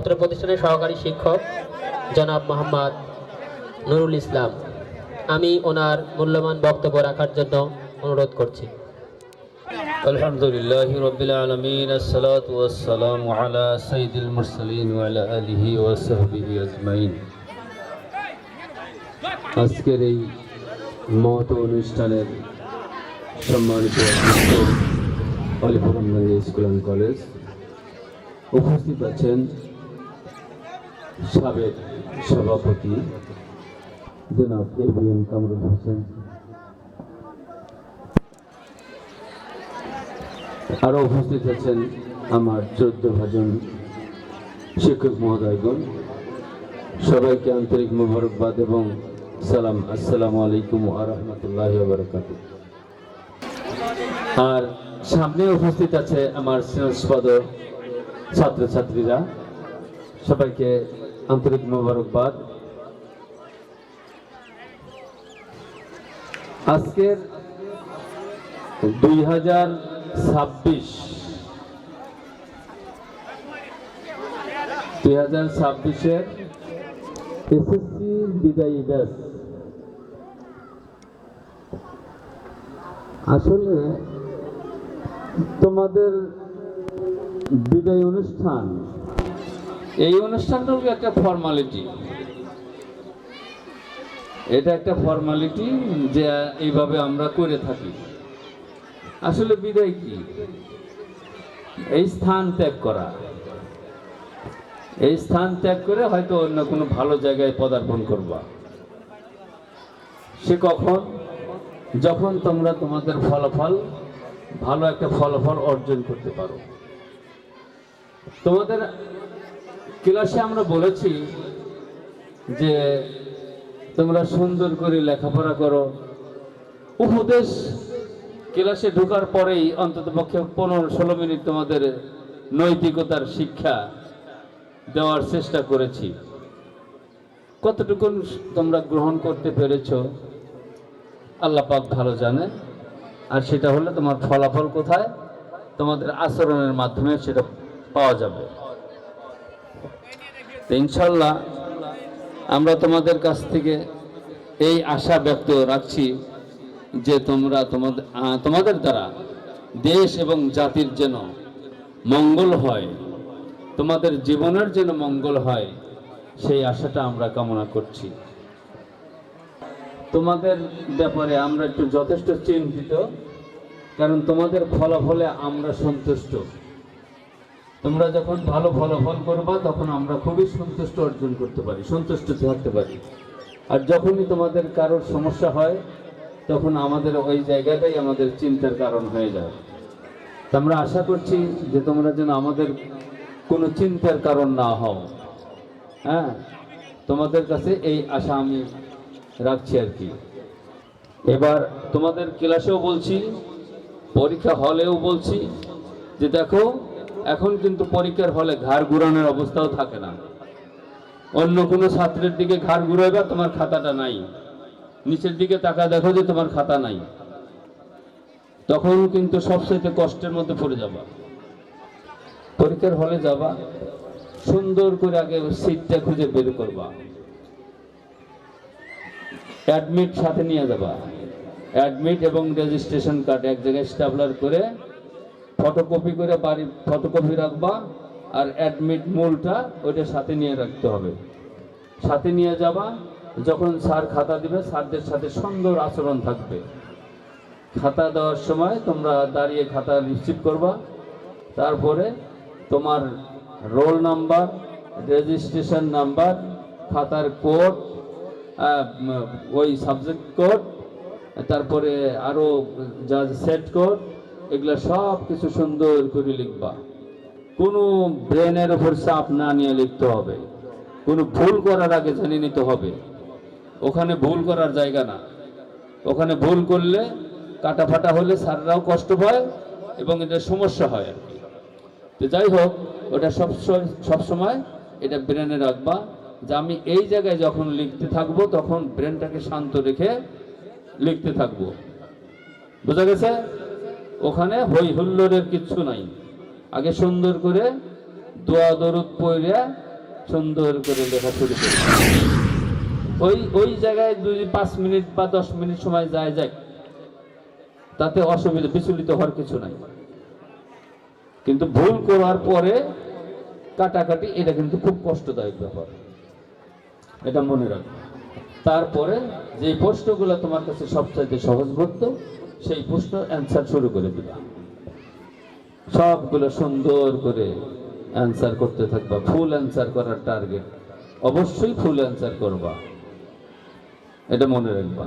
অত্র প্রতিষ্ঠানের সহকারী শিক্ষক জনাব মোহাম্মদ নুরুল ইসলাম আমি ওনার মূল্যবান বক্তব্য রাখার জন্য অনুরোধ করছি الحمد لله رب العالمين الصلاة والسلام على سيد المرسلين وعلى آله وصحبه أجمعين আজকের এই মহত অনুষ্ঠানের সম্মানিত অধ্যক্ষ অলিপুরমগঞ্জ স্কুল অ্যান্ড কলেজ উপস্থিত আছেন সাবেক সভাপতি জনাব এ কামরুল হোসেন। আরও উপস্থিত আছেন আমার চোদ্দ ভাজন শিক্ষক মহোদয়গণ। সবাইকে আন্তরিক মোবারকবাদ এবং সালাম, আসসালামু আলাইকুম আ রহমতুল্লাহ আর সামনে উপস্থিত আছে আমার স্নেহস্পদ ছাত্রছাত্রীরা। সবাইকে আন্তরিক মোবারকবাদ। আজকের দুই হাজার ছাব্বিশ, দুই হাজার এসএসসি বিদায়ী ব্যাচ। আসলে তোমাদের বিদায় অনুষ্ঠান এই অনুষ্ঠানটা হলো একটা ফর্মালিটি এটা একটা ফর্মালিটি যে এইভাবে আমরা করে থাকি। আসলে বিদায় কি? এই স্থান ত্যাগ করা। এই স্থান ত্যাগ করে হয়তো অন্য কোনো ভালো জায়গায় পদার্পণ করবা। সে কখন? যখন তোমরা তোমাদের ফলাফল, ভালো একটা ফলাফল অর্জন করতে পারো। তোমাদের ক্লাসে আমরা বলেছি যে তোমরা সুন্দর করে লেখাপড়া করো। উপদেশ ক্লাসে ঢোকার পরেই অন্তত পক্ষে পনেরো ষোলো মিনিট তোমাদের নৈতিকতার শিক্ষা দেওয়ার চেষ্টা করেছি। কতটুকু তোমরা গ্রহণ করতে পেরেছ, আল্লাহ পাক ভালো জানে। আর সেটা হলে তোমার ফলাফল কোথায়, তোমাদের আচরণের মাধ্যমে সেটা পাওয়া যাবে। ইনশাল্লাহ আমরা তোমাদের কাছ থেকে এই আশা ব্যক্ত রাখছি যে তোমরা তোমাদের তোমাদের দ্বারা দেশ এবং জাতির যেন মঙ্গল হয়, তোমাদের জীবনের যেন মঙ্গল হয়, সেই আশাটা আমরা কামনা করছি। তোমাদের ব্যাপারে আমরা একটু যথেষ্ট চিন্তিত, কারণ তোমাদের ফলাফলে আমরা সন্তুষ্ট। তোমরা যখন ভালো ফলাফল করবা, তখন আমরা খুবই সন্তুষ্ট অর্জন করতে পারি, সন্তুষ্ট থাকতে পারি। আর যখনই তোমাদের কারোর সমস্যা হয়, তখন আমাদের ওই জায়গাটাই আমাদের চিন্তার কারণ হয়ে যায়। তো আমরা আশা করছি যে তোমরা যেন আমাদের কোনো চিন্তার কারণ না হও। হ্যাঁ? তোমাদের কাছে এই আশা আমি রাখছি আর কি। এবার তোমাদের ক্লাসেও বলছি, পরীক্ষা হলেও বলছি যে দেখো এখন কিন্তু পরীক্ষার হলে ঘাড় ঘুরানোর অবস্থাও থাকে না। অন্য কোনো ছাত্রের দিকে ঘাড় ঘুরাইবা, তোমার খাতাটা নাই। নিচের দিকে তাকা দেখো যে তোমার খাতা নাই। তখন কিন্তু সবচাইতে কষ্টের মধ্যে পড়ে যাবা। পরীক্ষার হলে যাবা, সুন্দর করে আগে সিটটা খুঁজে বের করবা। অ্যাডমিট সাথে নিয়ে যাবা। অ্যাডমিট এবং রেজিস্ট্রেশন কার্ড এক জায়গায় স্টাবলার করে ফটোকপি করে বাড়ি ফটোকপি রাখবা আর অ্যাডমিট মূলটা ওইটা সাথে নিয়ে রাখতে হবে। সাথে নিয়ে যাবা, যখন স্যার খাতা দিবে, স্যারদের সাথে সুন্দর আচরণ থাকবে। খাতা দেওয়ার সময় তোমরা দাঁড়িয়ে খাতা রিসিভ করবা, তারপরে তোমার রোল নাম্বার রেজিস্ট্রেশন নাম্বার খাতার কোড ওই সাবজেক্ট কোড তারপরে আরও যা সেট কোড এগুলো সব কিছু সুন্দর করে লিখবা। কোনো ব্রেনের উপর চাপ না নিয়ে লিখতে হবে। কোনো ভুল করার আগে জেনে নিতে হবে। ওখানে ভুল করার জায়গা না। ওখানে ভুল করলে কাটা ফাটা হলে স্যাররাও কষ্ট পায় এবং এটা সমস্যা হয় আর কি। তো যাই হোক, ওটা সব সবসময় এটা ব্রেনে রাখবা। যে আমি এই জায়গায় যখন লিখতে থাকব, তখন ব্রেনটাকে শান্ত রেখে লিখতে থাকব। বোঝা গেছে? ওখানে হই হুল্লোড়ের কিচ্ছু নাই। আগে সুন্দর করে দোয়া দরুদ পইরা সুন্দর করে লেখা শুরু করবে ওই ওই জায়গায় দুই, পাঁচ মিনিট বা দশ মিনিট সময় যায় যায়। তাতে অসুবিধা, বিচলিত হওয়ার কিছু নাই। কিন্তু ভুল করার পরে কাটাকাটি, এটা কিন্তু খুব কষ্টদায়ক ব্যাপার। এটা মনে রাখবে তারপরে যে প্রশ্নগুলো তোমার কাছে সবচাইতে সহজ করতো সেই প্রশ্ন অ্যান্সার শুরু করে দিবা। সবগুলো সুন্দর করে অ্যান্সার করতে থাকবা। ফুল অ্যান্সার করার টার্গেট অবশ্যই ফুল অ্যান্সার করবা। এটা মনে রাখবা।